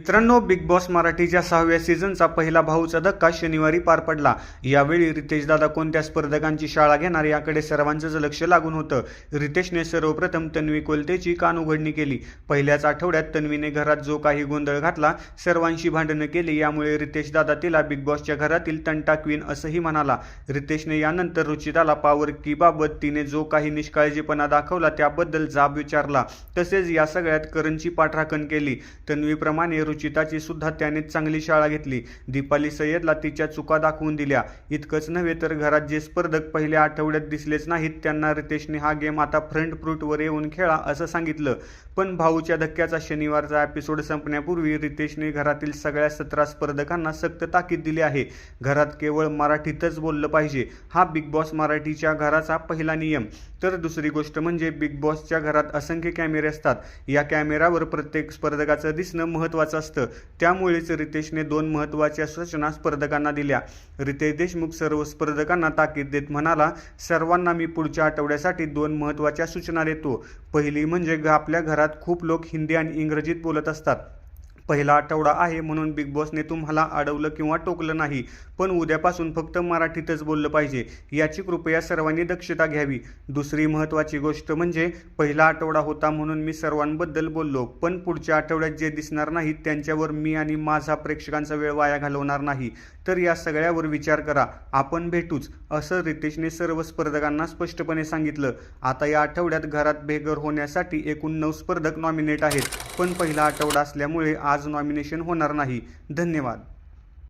मित्रांनो big boss मराठीच्या सहाव्या सीझनचा पहिला भाऊचा धक्का शनिवारी पार पडला. यावेळी रितेश दादा कोणत्या स्पर्धकांची शाळा घेणार याकडे सर्वांचंच लक्ष लागून होतं. रितेशने सर्वप्रथम तन्वी कोलतेची कान उघडणी केली. पहिल्याच आठवड्यात तन्वीने घरात जो काही गोंधळ घातला सर्वांशी भांडणं केली. यामुळे रितेश दादा तिला बिग बॉसच्या घरातील तंटा क्वीन असंही म्हणाला. रितेशने यानंतर रुचिताला पावर बाबत तिने जो काही निष्काळजीपणा दाखवला त्याबद्दल जाब विचारला. तसेच या सगळ्यात करणची पाठराखण केली. तन्वीप्रमाणे रुचिताची सुद्धा त्याने चांगली शाळा घेतली. दीपाली सय्यदला तिच्या चुका दाखवून दिल्या. इतकंच नव्हे तर घरात जे स्पर्धक पहिल्या आठवड्यात दिसलेच नाहीत त्यांना रितेशने हा गेम आता फ्रंट फ्रूटवर येऊन खेळा असं सांगितलं. पण भाऊच्या धक्क्याचा शनिवारचा एपिसोड संपण्यापूर्वी रितेशने घरातील सगळ्या सतरा स्पर्धकांना सक्त ताकीद दिली आहे. घरात केवळ मराठीतच बोललं पाहिजे. हा बिग बॉस मराठीच्या घराचा पहिला नियम. तर दुसरी गोष्ट म्हणजे बिग बॉसच्या घरात असंख्य कॅमेरे असतात. या कॅमेऱ्यावर प्रत्येक स्पर्धकाचं दिसणं महत्त्वाचं असतं. त्यामुळेच रितेशने दोन महत्त्वाच्या सूचना स्पर्धकांना दिल्या. रितेश देशमुख सर्व स्पर्धकांना ताकीद देत म्हणाला सर्वांना मी पुढच्या आठवड्यासाठी दोन महत्त्वाच्या सूचना देतो. पहिली म्हणजे आपल्या घरात खूप लोक हिंदी आणि इंग्रजीत बोलत असतात. पहिला आठवडा आहे म्हणून बिग बॉसने तुम्हाला अडवलं किंवा टोकलं नाही. पण उद्यापासून फक्त मराठीतच बोललं पाहिजे. याची कृपया सर्वांनी दक्षता घ्यावी. दुसरी महत्त्वाची गोष्ट म्हणजे पहिला आठवडा होता म्हणून मी सर्वांबद्दल बोललो. पण पुढच्या आठवड्यात जे दिसणार नाहीत त्यांच्यावर मी आणि माझा प्रेक्षकांचा वेळ वाया घालवणार नाही. तर या सगळ्यावर विचार करा. आपण भेटूच असं रितेशने सर्व स्पर्धकांना स्पष्टपणे सांगितलं. आता या आठवड्यात घरात बेघर होण्यासाठी एकूण नऊ स्पर्धक नॉमिनेट आहेत. पण पहिला आठवडा असल्यामुळे आज आज नॉमिनेशन होणार नाही. धन्यवाद.